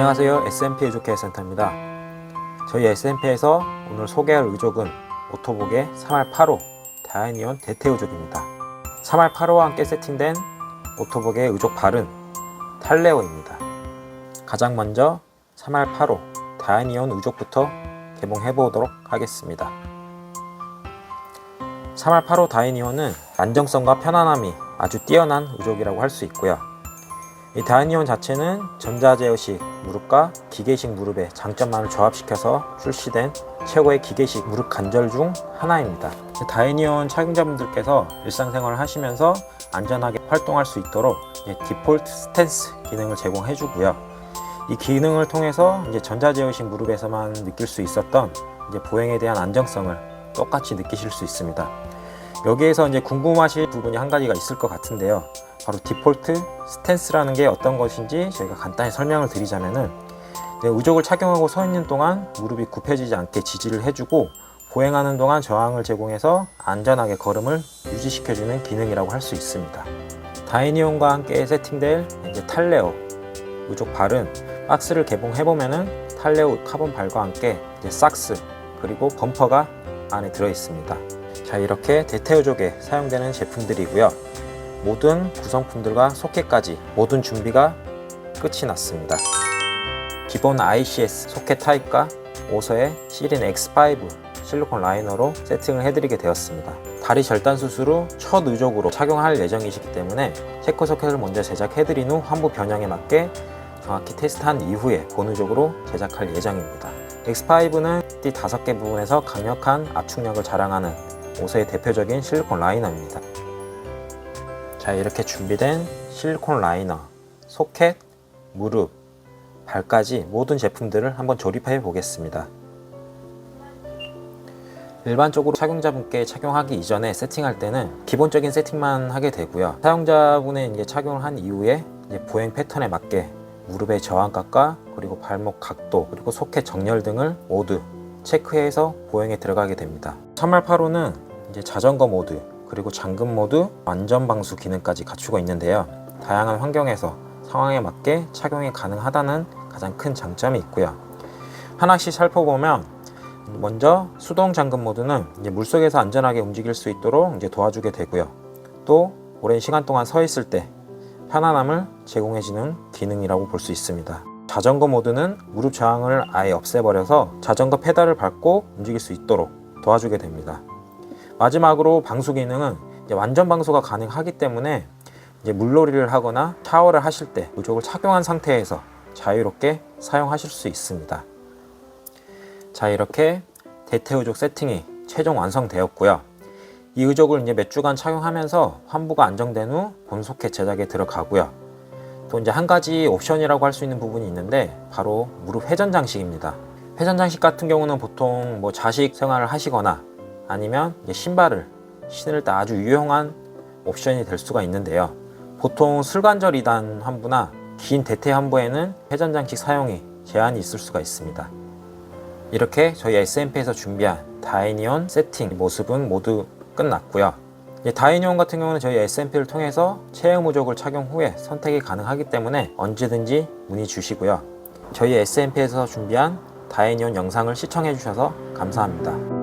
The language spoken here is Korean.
안녕하세요. SMP 의족케어 센터입니다. 저희 SMP에서 오늘 소개할 의족은 오토복의 3할 8호 다이니온 대퇴 의족입니다. 3할 8호와 함께 세팅된 오토복의 의족 발은 탈레오입니다. 가장 먼저 3할 8호 다이니온 의족부터 개봉해 보도록 하겠습니다. 3할 8호 다이니온은 안정성과 편안함이 아주 뛰어난 의족이라고 할 수 있고요. 이 다이니온 자체는 전자제어식 무릎과 기계식 무릎의 장점만을 조합시켜서 출시된 최고의 기계식 무릎 관절 중 하나입니다. 다이니온 착용자분들께서 일상생활을 하시면서 안전하게 활동할 수 있도록 디폴트 스탠스 기능을 제공해 주고요. 이 기능을 통해서 이제 전자제어식 무릎에서만 느낄 수 있었던 이제 보행에 대한 안정성을 똑같이 느끼실 수 있습니다. 여기에서 이제 궁금하실 부분이 한 가지가 있을 것 같은데요. 바로 디폴트 스탠스라는 게 어떤 것인지 저희가 간단히 설명을 드리자면은 네, 의족을 착용하고 서 있는 동안 무릎이 굽혀지지 않게 지지를 해주고 보행하는 동안 저항을 제공해서 안전하게 걸음을 유지시켜주는 기능이라고 할 수 있습니다. 다이니온과 함께 세팅될 이제 탈레오 의족 발은 박스를 개봉해 보면은 탈레오 카본 발과 함께 이제 삭스 그리고 범퍼가 안에 들어 있습니다. 자 이렇게 대테의족에 사용되는 제품들이고요. 모든 구성품들과 소켓까지 모든 준비가 끝이 났습니다. 기본 ICS 소켓 타입과 오서의 시린 X5 실리콘 라이너로 세팅을 해드리게 되었습니다. 다리 절단 수술 후 첫 의족으로 착용할 예정이시기 때문에 체커 소켓을 먼저 제작해드린 후 환부 변형에 맞게 정확히 테스트한 이후에 본의족으로 제작할 예정입니다. X5는 띠 5개 부분에서 강력한 압축력을 자랑하는 오서의 대표적인 실리콘 라이너입니다. 자 이렇게 준비된 실리콘 라이너, 소켓, 무릎, 발까지 모든 제품들을 한번 조립해 보겠습니다. 일반적으로 착용자분께 착용하기 이전에 세팅할 때는 기본적인 세팅만 하게 되고요. 사용자분의 이제 착용을 한 이후에 이제 보행 패턴에 맞게 무릎의 저항각과 그리고 발목 각도 그리고 소켓 정렬 등을 모두 체크해서 보행에 들어가게 됩니다. 3할8호는 이제 자전거 모드 그리고 잠금 모드 완전 방수 기능까지 갖추고 있는데요. 다양한 환경에서 상황에 맞게 착용이 가능하다는 가장 큰 장점이 있고요. 하나씩 살펴보면 먼저 수동 잠금 모드는 물속에서 안전하게 움직일 수 있도록 이제 도와주게 되고요. 또 오랜 시간 동안 서 있을 때 편안함을 제공해주는 기능이라고 볼 수 있습니다. 자전거 모드는 무릎 저항을 아예 없애버려서 자전거 페달을 밟고 움직일 수 있도록 도와주게 됩니다. 마지막으로 방수 기능은 완전 방수가 가능하기 때문에 이제 물놀이를 하거나 샤워를 하실 때 의족을 착용한 상태에서 자유롭게 사용하실 수 있습니다. 자 이렇게 대퇴 의족 세팅이 최종 완성되었고요. 이 의족을 이제 몇 주간 착용하면서 환부가 안정된 후 본 소켓 제작에 들어가고요. 또 이제 한 가지 옵션이라고 할 수 있는 부분이 있는데 바로 무릎 회전 장식입니다. 회전 장식 같은 경우는 보통 뭐 자식 생활을 하시거나 아니면 신발을 신을 때 아주 유용한 옵션이 될 수가 있는데요. 보통 슬관절 이단 환부나 긴 대퇴 환부에는 회전 장식 사용이 제한이 있을 수가 있습니다. 이렇게 저희 SMP에서 준비한 다이니온 세팅 모습은 모두 끝났고요. 다이니온 같은 경우는 저희 SMP를 통해서 체형 무족을 착용 후에 선택이 가능하기 때문에 언제든지 문의 주시고요. 저희 SMP에서 준비한 다이니온 영상을 시청해 주셔서 감사합니다.